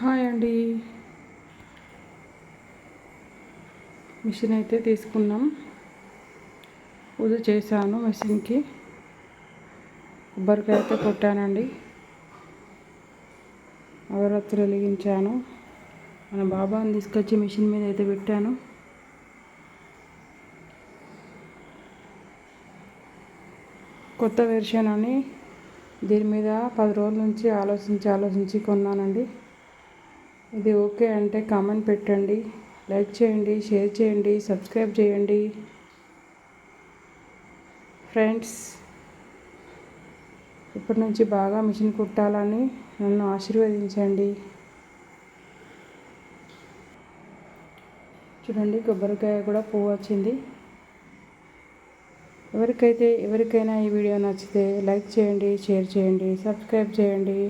Hi అండి. Machine అయితే తీసుకున్నాం. పూజ చేశాను మిషన్కి. కొబ్బరికాయ అయితే కొట్టానండి. అగరత్తులు వెలిగించాను. మన బాబాని తీసుకొచ్చి మిషన్ మీద అయితే పెట్టాను. కొత్త వెర్షన్ అని దీని మీద పది రోజుల నుంచి ఆలోచించి ఆలోచించి కొన్నానండి. ఇది ఓకే అంటే కామెంట్ పెట్టండి లైక్ చేయండి షేర్ చేయండి సబ్స్క్రైబ్ చేయండి. ఫ్రెండ్స్ ఇప్పటి నుంచి బాగా మిషన్ కుట్టాలని నన్ను ఆశీర్వదించండి. చూడండి కొబ్బరికాయ కూడా పువ్వు వచ్చింది. ఎవరికైతే ఎవరికైనా ఈ వీడియో నచ్చితే లైక్ చేయండి షేర్ చేయండి సబ్స్క్రైబ్ చేయండి.